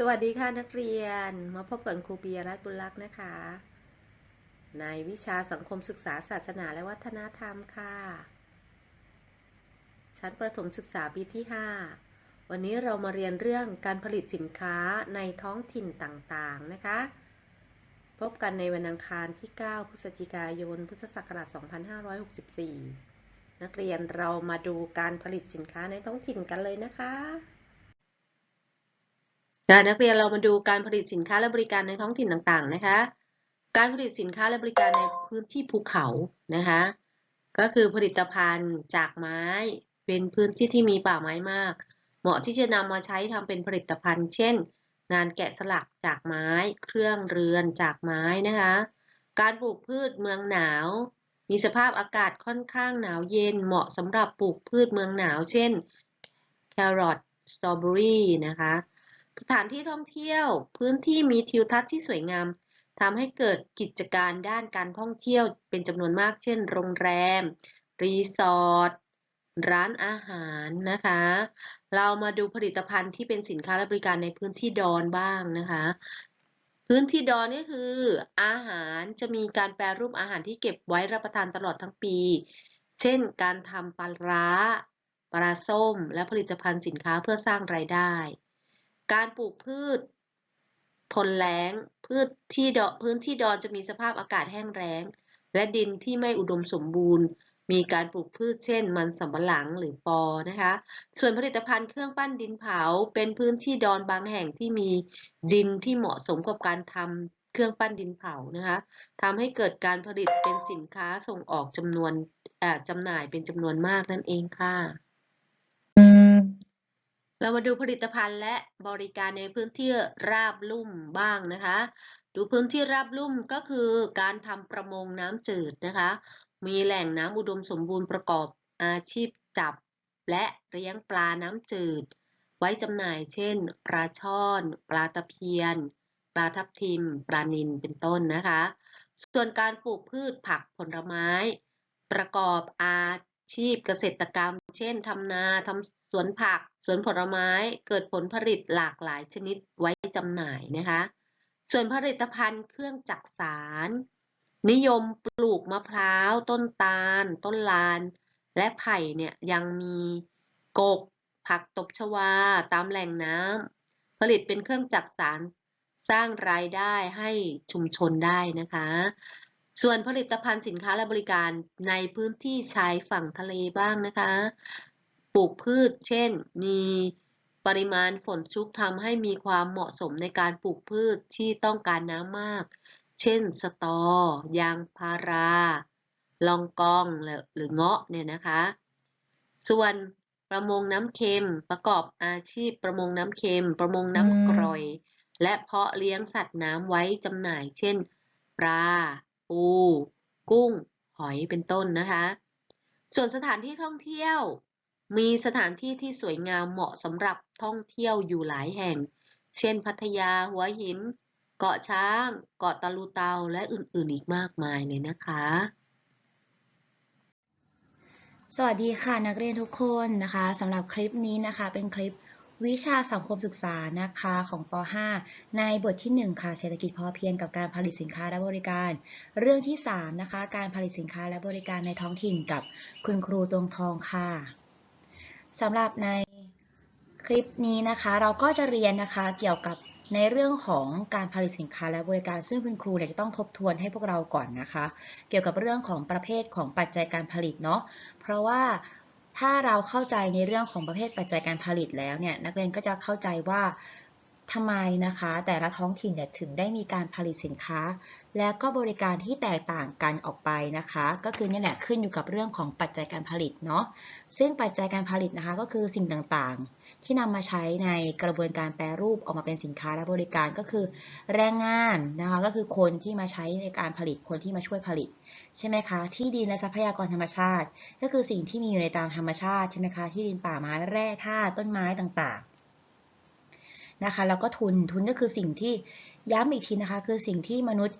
สวัสดีค่ะนักเรียนมาพบกับครูปียรัตน์บุญลักษ์นะคะ ในวิชาสังคมศึกษาศาสนาและวัฒนธรรมค่ะ ชั้นประถมศึกษาปีที่ 5 วันนี้เรามาเรียนเรื่องการผลิตสินค้าในท้องถิ่นต่างๆนะคะ พบกันในวันอังคารที่ 9 พฤศจิกายน พุทธศักราช 2564 นักเรียนเรามาดูการผลิตสินค้าในท้องถิ่นกันเลยนะคะ ค่ะนักเรียนเรามาดูการผลิตสินค้าและบริการในท้องถิ่นต่างๆนะคะ การผลิตสินค้าและบริการในพื้นที่ภูเขานะคะ ก็คือผลิตภัณฑ์จากไม้เป็นพื้นที่ที่มีป่าไม้มาก เหมาะที่จะนำมาใช้ทำเป็นผลิตภัณฑ์ เช่น งานแกะสลักจากไม้ เครื่องเรือนจากไม้นะคะ การปลูกพืชเมืองหนาว มีสภาพอากาศค่อนข้างหนาวเย็น เหมาะสำหรับปลูกพืชเมืองหนาว เช่นแครอทสตรอเบอรี่นะคะ สถานที่ท่องเที่ยว พื้นที่มีทิวทัศน์ที่สวยงามทำให้เกิดกิจการด้านการท่องเที่ยวเป็นจำนวนมาก เช่น โรงแรม รีสอร์ท ร้านอาหารนะคะ เรามาดูผลิตภัณฑ์ที่เป็นสินค้าและบริการในพื้นที่ดอนบ้างนะคะ พื้นที่ดอนนี่คือ อาหารจะมีการแปรรูปอาหารที่เก็บไว้รับประทานตลอดทั้งปี เช่น การทำปลาร้า ปลาส้ม และผลิตภัณฑ์สินค้าเพื่อสร้างรายได้ การปลูกพืชทนแล้งพืชที่ดอพื้นที่ดอนจะมีสภาพอากาศแห้งแล้ง และดินที่ไม่อุดมสมบูรณ์ มีการปลูกพืชเช่น มันสำปะหลังหรือปอนะคะ ส่วนผลิตภัณฑ์เครื่องปั้นดินเผา เป็นพื้นที่ดอนบางแห่งที่มีดินที่เหมาะสมกับการทำเครื่องปั้นดินเผานะคะทำให้เกิดการผลิตเป็นสินค้าส่งออกจำนวนเอ่อจำหน่ายเป็นจำนวนมากนั่นเองค่ะ เรามาดูผลิตภัณฑ์และบริการในพื้นที่ราบลุ่มบ้างนะคะ ดูพื้นที่ราบลุ่มก็คือการทำประมงน้ำจืดนะคะ มีแหล่งน้ำอุดมสมบูรณ์ประกอบอาชีพจับ และเลี้ยงปลาน้ำจืด ไว้จำหน่ายเช่น ปลาช่อน ปลาตะเพียน ปลาทับทิม ปลานิลเป็นต้นนะคะ ส่วนการปลูกพืชผักผลไม้ ประกอบอา ชีพเกษตรกรรม เช่นทำนาทำสวนผัก สวนผลไม้ เกิดผลผลิตหลากหลายชนิดไว้จำหน่ายนะคะ ส่วนผลิตภัณฑ์เครื่องจักสาร นิยมปลูกมะพร้าว ต้นตาล ต้นลาน และไผ่เนี่ยยังมีกก ผักตบชวา ตามแหล่งน้ำผลิตเป็นเครื่องจักสารสร้างรายได้ให้ชุมชนได้นะคะ ส่วนผลิตภัณฑ์สินค้าและบริการในพื้นที่ชายฝั่งทะเลบ้างนะคะ ปลูกพืช เช่น มีปริมาณฝนชุกทำให้มีความเหมาะสมในการปลูกพืชที่ต้องการน้ำมาก เช่น สตอ ยางพารา ลองกองหรือเงาะเนี่ยนะคะ ส่วนประมงน้ำเค็มประกอบอาชีพประมงน้ำเค็ม ประมงน้ำกร่อย และเพาะเลี้ยงสัตว์น้ำไว้จำหน่าย เช่น ปลา ปู กุ้ง หอยเป็นต้นนะคะ ส่วนสถานที่ท่องเที่ยว มีสถานที่ที่สวยงามเหมาะสำหรับท่องเที่ยวอยู่หลายแห่ง เช่น พัทยา หัวหิน เกาะช้าง เกาะตะลุเตา และอื่นๆ อีกมากมายเลยนะคะสวัสดีค่ะนักเรียนทุกคนนะคะสำหรับคลิปนี้นะคะ เป็นคลิป วิชาสังคมศึกษานะคะของป .5 ในบทที่ 1 ค่ะ เศรษฐกิจพอเพียงกับการผลิตสินค้าและบริการ เรื่องที่ 3 นะคะ การผลิตสินค้าและบริการในท้องถิ่นกับคุณครูตวงทองค่ะสำหรับในคลิปนี้นะคะ เราก็จะเรียนนะคะเกี่ยวกับในเรื่องของการผลิตสินค้าและบริการซึ่งคุณครูเนี่ยจะต้องทบทวนให้พวกเราก่อนนะคะ เกี่ยวกับเรื่องของประเภทของปัจจัยการผลิตเนาะเพราะว่า ถ้าเราเข้าใจในเรื่องของประเภทปัจจัยการผลิตแล้วเนี่ยนักเรียนก็จะเข้าใจว่า ทำไมนะคะ แต่ละท้องถิ่นเนี่ยถึงได้มีการผลิตสินค้า และก็บริการที่แตกต่างกันออกไปนะคะ ก็คือนี่แหละขึ้นอยู่กับเรื่องของปัจจัยการผลิตเนาะซึ่งปัจจัยการผลิตนะคะก็คือสิ่งต่างๆ ที่นำมาใช้ในกระบวนการแปรรูปออกมาเป็นสินค้าและบริการก็คือ แรงงานนะคะก็คือคนที่มาใช้ในการผลิตคนที่มาช่วยผลิต ใช่ไหมคะ ที่ดินและทรัพยากรธรรมชาติ ก็คือสิ่งที่มีอยู่ในตามธรรมชาติใช่ไหมคะที่ดินป่าไม้แร่ธาตุต้นไม้ต่างๆ นะคะ แล้วก็ทุนทุนก็คือสิ่งที่ย้ำอีกทีนะคะ คือสิ่งที่มนุษย์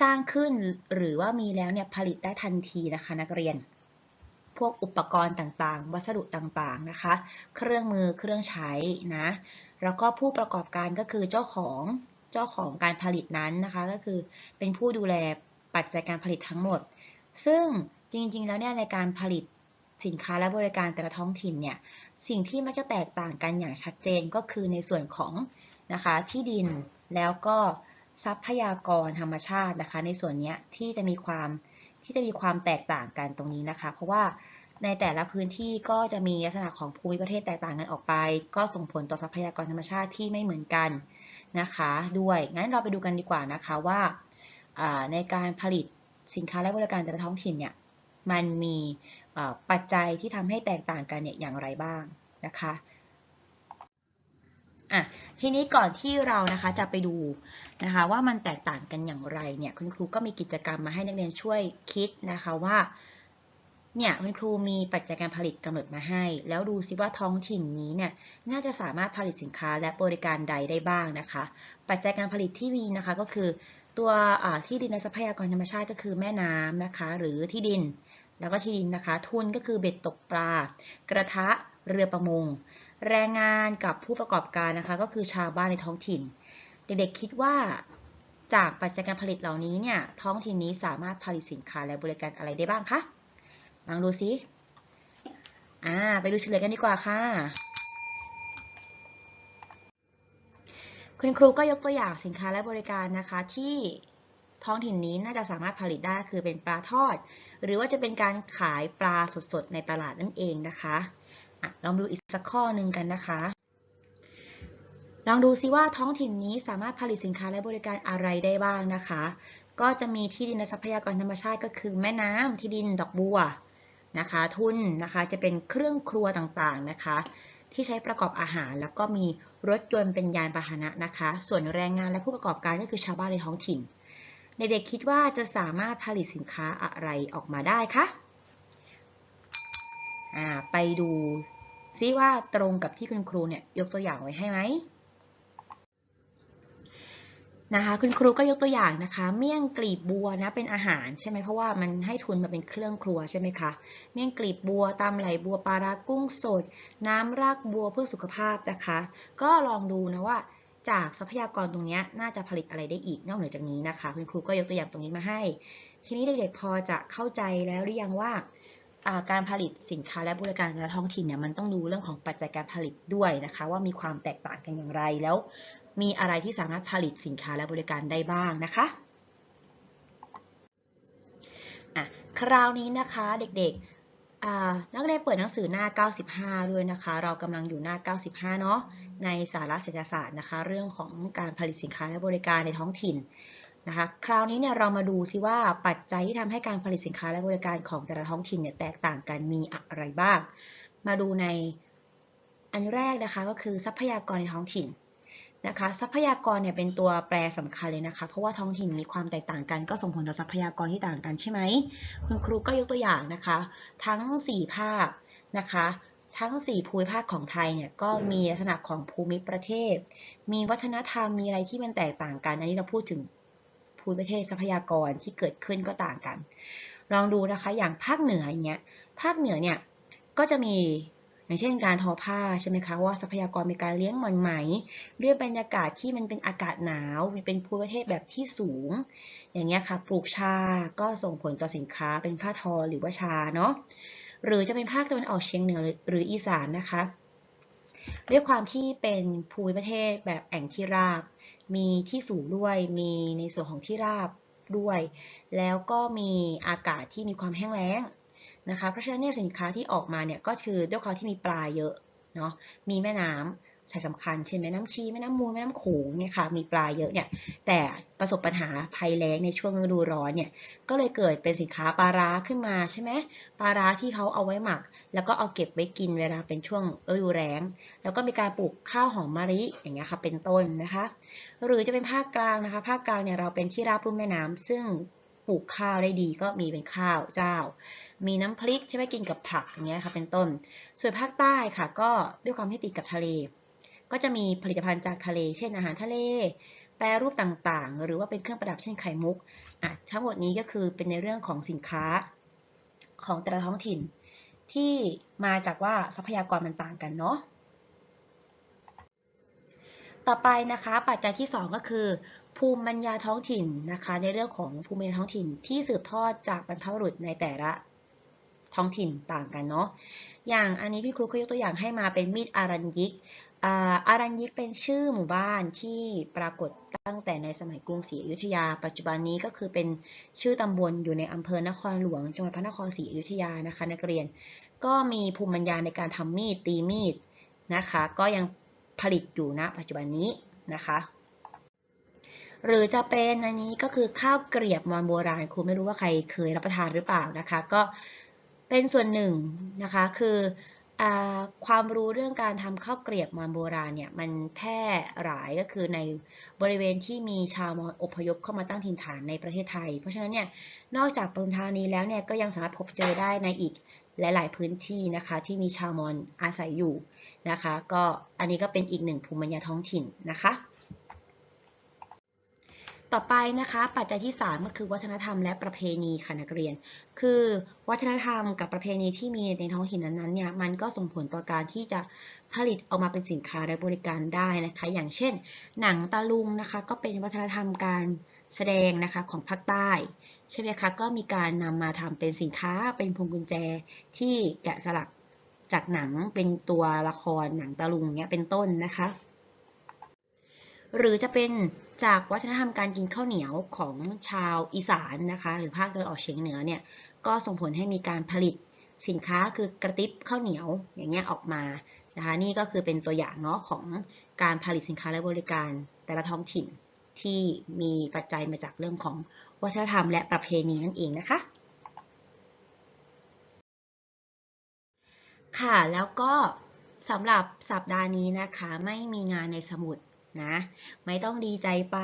สร้างขึ้นหรือว่ามีแล้วเนี่ยผลิตได้ทันทีนะคะนักเรียน พวกอุปกรณ์ต่างๆ วัสดุต่างๆนะคะ เครื่องมือเครื่องใช้นะแล้วก็ผู้ประกอบการก็คือเจ้าของเจ้าของการผลิตนั้นนะคะ ก็คือเป็นผู้ดูแลปัจจัยการผลิตทั้งหมด ซึ่งจริงๆแล้วเนี่ยในการผลิต สินค้าและบริการแต่ละท้องถิ่นเนี่ยสิ่งที่มักจะแตกต่างกันอย่างชัดเจนก็คือในส่วนของนะคะที่ดินแล้วก็ทรัพยากรธรรมชาตินะคะ ในส่วนนี้ที่จะมีความที่จะมีความแตกต่างกันตรงนี้นะคะ เพราะว่าในแต่ละพื้นที่ก็จะมีลักษณะของภูมิประเทศแตกต่างกันออกไป ก็ส่งผลต่อทรัพยากรธรรมชาติที่ไม่เหมือนกันนะคะ ด้วยงั้นเราไปดูกันดีกว่านะคะว่าในการผลิตสินค้าและบริการแต่ละท้องถิ่นเนี่ย มันมีปัจจัยที่ทำให้แตกต่างกันเนี่ยอย่างไรบ้างนะคะอะทีนี้ก่อนที่เรานะคะจะไปดูนะคะว่ามันแตกต่างกันอย่างไรเนี่ยคุณครูก็มีกิจกรรมมาให้นักเรียนช่วยคิดนะคะว่าเนี่ยคุณครูมีปัจจัยการผลิตกำหนดมาให้ แล้วดูซิว่าท้องถิ่นนี้เนี่ยน่าจะสามารถผลิตสินค้าและบริการใดได้บ้างนะคะ ปัจจัยการผลิตที่มีนะคะก็คือ ตัวที่ดินและทรัพยากรธรรมชาติก็คือแม่น้ำนะคะ หรือที่ดินแล้วก็ที่ดินนะคะ ทุนก็คือเบ็ดตกปลา กระทะเรือประมง แรงงานกับผู้ประกอบการนะคะ ก็คือชาวบ้านในท้องถิ่น เด็กๆคิดว่าจากปัจจัยการผลิตเหล่านี้เนี่ยท้องถิ่นนี้สามารถผลิตสินค้าและบริการอะไรได้บ้างคะลองดูซิอ่าไปดูเฉลยกันดีกว่าค่ะ คุณครูก็ยกตัวอย่างสินค้าและบริการนะคะที่ท้องถิ่นนี้น่าจะสามารถผลิตได้คือเป็นปลาทอด หรือว่าจะเป็นการขายปลาสดๆในตลาดนั่นเองนะคะอะลองดูอีกสักข้อหนึ่งกันนะคะลองดูซิว่าท้องถิ่นนี้สามารถผลิตสินค้าและบริการอะไรได้บ้างนะคะ ก็จะมีที่ดินและทรัพยากรธรรมชาติก็คือแม่น้ำที่ดินดอกบัวนะคะ ทุนนะคะจะเป็นเครื่องครัวต่างๆนะคะ ที่ใช้ประกอบอาหาร แล้วก็มีรถยนต์เป็นยานพาหนะนะคะ ส่วนแรงงานและผู้ประกอบการก็คือชาวบ้านในท้องถิ่นเด็กๆคิดว่าจะสามารถผลิตสินค้าอะไรออกมาได้คะไปดูซิว่าตรงกับที่คุณครูเนี่ยยกตัวอย่างไว้ให้ไหม นะคะคุณครูก็ยกตัวอย่างนะคะ เมี่ยงกลีบบัวนะเป็นอาหารใช่ไหมเพราะว่ามันให้ทุนมาเป็นเครื่องครัวใช่ไหมคะเมี่ยงกลีบบัวตำไหลบัวปลารากุ้งสด น้ำรากบัวเพื่อสุขภาพนะคะ ก็ลองดูนะว่าจากทรัพยากรตรงนี้น่าจะผลิตอะไรได้อีกนอกเหนือจากนี้นะคะ คุณครูก็ยกตัวอย่างตรงนี้มาให้ ทีนี้เด็กๆพอจะเข้าใจแล้วหรือยังว่าอ่าการผลิตสินค้าและบริการในท้องถิ่นเนี่ยมันต้องดูเรื่องของปัจจัยการผลิตด้วยนะคะ ว่ามีความแตกต่างกันอย่างไรแล้ว มีอะไรที่สามารถผลิตสินค้าและบริการได้บ้างนะคะอะคราวนี้นะคะเด็กๆนักเรียนเปิดหนังสือหน้า 95 ด้วยนะคะ เรากำลังอยู่หน้า 95 เนาะในสาระเศรษฐศาสตร์นะคะ เรื่องของการผลิตสินค้าและบริการในท้องถิ่นนะคะคราวนี้เนี่ยเรามาดูซิว่าปัจจัยที่ทำให้การผลิตสินค้าและบริการของแต่ละท้องถิ่นเนี่ยแตกต่างกันมีอะไรบ้าง มาดูในอันแรกนะคะก็คือทรัพยากรในท้องถิ่น นะคะทรัพยากรเนี่ยเป็นตัวแปรสำคัญเลยนะคะ เพราะว่าท้องถิ่นมีความแตกต่างกัน ก็ส่งผลต่อทรัพยากรที่ต่างกันใช่ไหมคุณครูก็ยกตัวอย่างนะคะ ทั้ง 4 ภาคนะคะ ทั้ง 4 ภูมิภาคของไทยเนี่ยก็มีลักษณะของภูมิประเทศ มีวัฒนธรรมมีอะไรที่มันแตกต่างกัน อันนี้เราพูดถึงภูมิประเทศทรัพยากรที่เกิดขึ้นก็ต่างกัน ลองดูนะคะอย่างภาคเหนืออย่างเงี้ยภาคเหนือเนี่ยก็จะมี อย่างเช่นการทอผ้าใช่ไหมคะว่าทรัพยากรมีการเลี้ยงหม่อนไหมเรื่องบรรยากาศที่มันเป็นอากาศหนาวมีเป็นภูมิประเทศแบบที่สูง อย่างเงี้ยค่ะปลูกชาก็ส่งผลต่อสินค้าเป็นผ้าทอหรือว่าชาเนาะหรือจะเป็นภาคตะวันออกเฉียงเหนือหรืออีสานนะคะด้วยความที่เป็นภูมิประเทศแบบแอ่งที่ราบ มีที่สูงด้วย มีในส่วนของที่ราบด้วย แล้วก็มีอากาศที่มีความแห้งแล้ง นะคะ เพราะฉะนั้นเนี่ยสินค้าที่ออกมาเนี่ยก็คือด้วยความที่มีปลาเยอะเนาะ มีแม่น้ำสายสำคัญเช่นแม่น้ำชีแม่น้ำมูลแม่น้ำโขงเนี่ยค่ะมีปลาเยอะเนี่ยแต่ประสบปัญหาภัยแล้งในช่วงฤดูร้อนเนี่ยก็เลยเกิดเป็นสินค้าปลาร้าขึ้นมาใช่ไหมปลาร้าที่เขาเอาไว้หมัก แล้วก็เอาเก็บไว้กินเวลาเป็นช่วงฤดูแล้งแล้วก็มีการปลูกข้าวหอมมะลิอย่างเงี้ยค่ะเป็นต้นนะคะ หรือจะเป็นภาคกลางนะคะ ภาคกลางเนี่ยเราเป็นที่ราบรุ่มแม่น้ำซึ่ง ปลูกข้าวได้ดีก็มีเป็นข้าวเจ้า มีน้ำพริกใช่ไหมกินกับผักอย่างเงี้ยค่ะเป็นต้น ส่วนภาคใต้ค่ะ ก็ด้วยความที่ติดกับทะเล ก็จะมีผลิตภัณฑ์จากทะเล เช่นอาหารทะเล แปรรูปต่างๆ หรือว่าเป็นเครื่องประดับเช่นไข่มุกอะทั้งหมดนี้ก็คือเป็นในเรื่องของสินค้าของแต่ละท้องถิ่น ที่มาจากว่าทรัพยากรมันต่างกันเนาะ ต่อไปนะคะปัจจัยที่ 2 ก็คือ ภูมิปัญญาท้องถิ่นนะคะ ในเรื่องของภูมิปัญญาท้องถิ่นที่สืบทอดจากบรรพบุรุษในแต่ละท้องถิ่นต่างกันเนาะอย่างอันนี้พี่ครูก็ยกตัวอย่างให้มาเป็นมีดอารัญยิกอารัญยิกเป็นชื่อหมู่บ้านที่ปรากฏตั้งแต่ในสมัยกรุงศรีอยุธยา ปัจจุบันนี้ก็คือเป็นชื่อตำบลอยู่ในอำเภอนครหลวงจังหวัดพระนครศรีอยุธยานะคะนักเรียน ก็มีภูมิปัญญาในการทำมีดตีมีดนะคะ ก็ยัง ผลิตอยู่ณปัจจุบันนี้นะคะหรือจะเป็นอันนี้ก็คือข้าวเกรียบมอญโบราณครูไม่รู้ว่าใครเคยรับประทานหรือเปล่านะคะ ก็เป็นส่วนหนึ่งนะคะ คือ ความรู้เรื่องการทำข้าวเกรียบมอญโบราณเนี่ยมันแพร่หลายก็คือในบริเวณที่มีชาวมอญอพยพเข้ามาตั้งถิ่นฐานในประเทศไทย เพราะฉะนั้นเนี่ยนอกจากปทุมธานีแล้วเนี่ยก็ยังสามารถพบเจอได้ในอีกหลาย ๆ พื้นที่นะคะที่มีชาวมอญอาศัยอยู่นะคะ ก็อันนี้ก็เป็นอีกหนึ่งภูมิปัญญาท้องถิ่นนะคะ ต่อไปนะคะปัจจัยที่ 3 ก็คือวัฒนธรรมและประเพณีค่ะนักเรียน คือวัฒนธรรมกับประเพณีที่มีในท้องถิ่นนั้นๆเนี่ยมันก็ส่งผลต่อการที่จะผลิตออกมาเป็นสินค้าและบริการได้นะคะ อย่างเช่น หนังตะลุงนะคะ ก็เป็นวัฒนธรรมการแสดงนะคะของภาคใต้ใช่ไหมคะก็มีการนำมาทำเป็นสินค้าเป็นพวงกุญแจที่แกะสลักจากหนังเป็นตัวละครหนังตะลุงเนี่ยเป็นต้นนะคะ หรือจะเป็น จากวัฒนธรรมการกินข้าวเหนียวของชาวอีสานนะคะหรือภาคตะวันออกเฉียงเหนือเนี่ยก็ส่งผลให้มีการผลิตสินค้าคือกระติบข้าวเหนียวอย่างเงี้ยออกมานะคะนี่ก็คือเป็นตัวอย่างเนาะของการผลิตสินค้าและบริการแต่ละท้องถิ่นที่มีปัจจัยมาจากเรื่องของวัฒนธรรมและประเพณีนั่นเองนะคะ ค่ะแล้วก็สำหรับสัปดาห์นี้นะคะไม่มีงานในสมุด นะ ไม่ต้องดีใจไป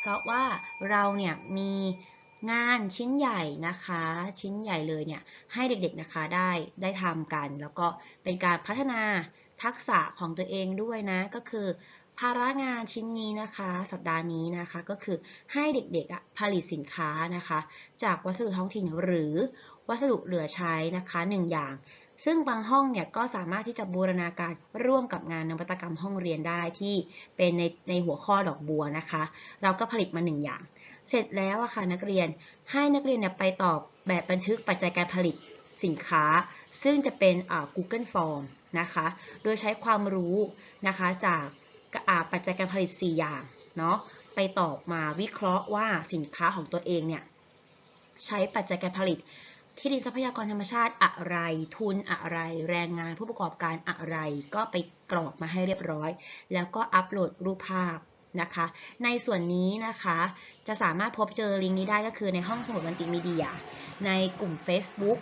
เพราะว่าเราเนี่ยมีงานชิ้นใหญ่นะคะ ชิ้นใหญ่เลยเนี่ยให้เด็กๆนะคะได้ได้ทำกัน แล้วก็เป็นการพัฒนาทักษะของตัวเองด้วยนะ ก็คือ ภาระงานชิ้นนี้นะคะ สัปดาห์นี้นะคะ ก็คือให้เด็กๆผลิตสินค้านะคะ จากวัสดุท้องถิ่นหรือวัสดุเหลือใช้นะคะหนึ่งอย่าง ซึ่งบางห้องเนี่ยก็สามารถที่จะบูรณาการร่วมกับงานนวัตกรรมห้องเรียนได้ที่เป็นในในหัวข้อดอกบัวนะคะ เราก็ผลิตมาหนึ่งอย่าง เสร็จแล้วอะค่ะนักเรียนให้นักเรียนเนี่ยไปตอบแบบบันทึกปัจจัยการผลิตสินค้า ซึ่งจะเป็นอ่า Google Form นะคะ โดยใช้ความรู้นะคะจากปัจจัยการผลิต 4 อย่างเนาะไปตอบมาวิเคราะห์ว่าสินค้าของตัวเองเนี่ยใช้ปัจจัยการผลิต ที่ดินทรัพยากรธรรมชาติอะไร ทุนอะไร แรงงานผู้ประกอบการอะไร ก็ไปกรอกมาให้เรียบร้อย แล้วก็อัปโหลดรูปภาพนะคะ ในส่วนนี้นะคะจะสามารถพบเจอลิงก์นี้ได้ก็คือในห้องสมุดมัลติมีเดีย ในกลุ่ม Facebook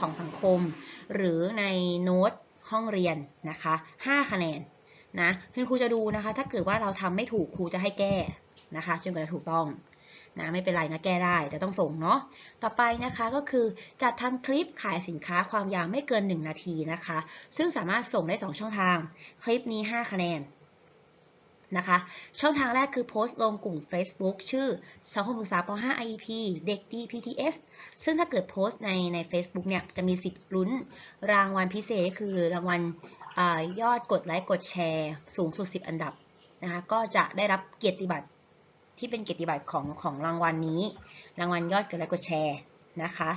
ของสังคม หรือในโน้ตห้องเรียนนะคะ5คะแนนนะคุณครูจะดูนะคะ ถ้าเกิดว่าเราทำไม่ถูกครูจะให้แก้นะคะจนกว่าจะถูกต้อง นะไม่เป็นไรนะแก้ได้แต่ต้องส่งเนาะต่อไปนะคะก็คือจัดทำคลิปขายสินค้าความยาวไม่เกิน 1 นาทีนะคะ ซึ่งสามารถส่งได้ 2 ช่องทาง คลิปนี้ 5 คะแนนนะคะช่องทางแรกคือโพสต์ลงกลุ่ม Facebook ชื่อสังคมศึกษาป .5 IEP เด็กดี PTS ซึ่งถ้าเกิดโพสต์ในใน Facebook เนี่ยจะมีสิทธิ์ลุ้นรางวัลพิเศษคือรางวัลอยอดกดไลค์กดแชร์ สูงสุด 10 อันดับนะคะก็จะได้รับเกียรติบัตร ที่เป็นเกียรติบัตรของของรางวัลนี้ รางวัลยอดกดไลค์กดแชร์นะคะ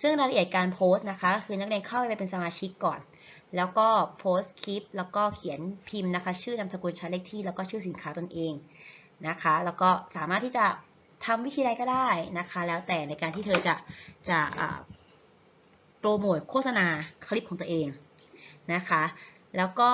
ซึ่งรายละเอียดการโพสต์นะคะ คือนักเรียนเข้าไปเป็นสมาชิกก่อน แล้วก็โพสต์คลิป แล้วก็เขียนพิมพ์นะคะ ชื่อนามสกุลชั้นเลขที่ แล้วก็ชื่อสินค้าตนเองนะคะ แล้วก็สามารถที่จะทำวิธีใดก็ได้นะคะ แล้วแต่ในการที่เธอจะจะโปรโมทโฆษณาคลิปของตัวเองนะคะ แล้วก็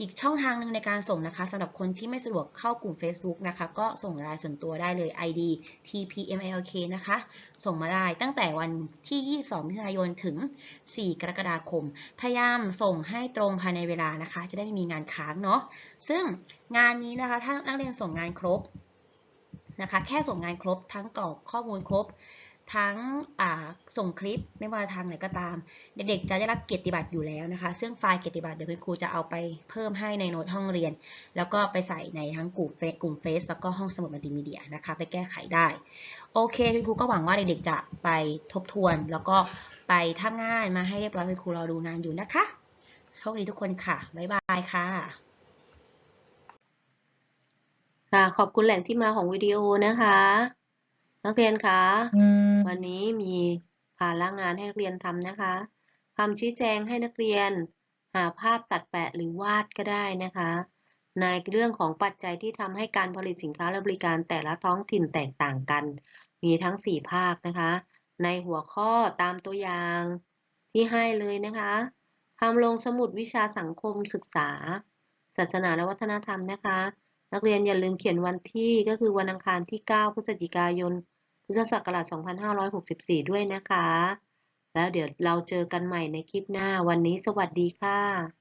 อีกช่องทางหนึ่งในการส่งนะคะสำหรับคนที่ไม่สะดวกเข้ากลุ่ม Facebook นะคะ ก็ส่งรายส่วนตัวได้เลย ID TPMLK นะคะ ส่งมาได้ตั้งแต่วันที่ 22 มิถุนายนถึง 4 กรกฎาคม พยายามส่งให้ตรงภายในเวลานะคะ จะได้ไม่มีงานค้างเนาะซึ่งงานนี้นะคะ ถ้านักเรียนส่งงานครบนะคะ แค่ส่งงานครบทั้งกรอกข้อมูลครบ ทั้งส่งคลิปไม่ว่าทางไหนก็ตาม เด็กๆจะได้รับเกียรติบัตรอยู่แล้วนะคะ ซึ่งไฟล์เกียรติบัตรเดี๋ยวคุณครูจะเอาไปเพิ่มให้ในโน้ตห้องเรียน แล้วก็ไปใส่ในทั้งกลุ่มเฟซกลุ่มเฟซแล้วก็ห้องสมุดมัลติมีเดียนะคะ ไปแก้ไขได้ โอเคคุณครูก็หวังว่าเด็กๆจะไปทบทวน แล้วก็ไปทำงานมาให้เรียบร้อยคุณครูรอดูงานอยู่นะคะโชคดีทุกคนค่ะบ๊ายบายค่ะค่ะขอบคุณแหล่งที่มาของวิดีโอนะคะ นักเรียนคะ วันนี้มีภาระงานให้นักเรียนทำนะคะคำชี้แจงให้นักเรียน หาภาพตัดแปะหรือวาดก็ได้นะคะ ในเรื่องของปัจจัยที่ทำให้การผลิตสินค้าและบริการแต่ละท้องถิ่นแตกต่างกัน มีทั้ง 4 ภาคนะคะ ในหัวข้อตามตัวอย่างที่ให้เลยนะคะทำลงสมุดวิชาสังคมศึกษา ศาสนาและวัฒนธรรมนะคะ นักเรียนอย่าลืมเขียนวันที่ก็คือวันอังคารที่ 9 พฤศจิกายน พุทธศักราช 2564 ด้วยนะคะ แล้วเดี๋ยวเราเจอกันใหม่ในคลิปหน้าวันนี้สวัสดีค่ะ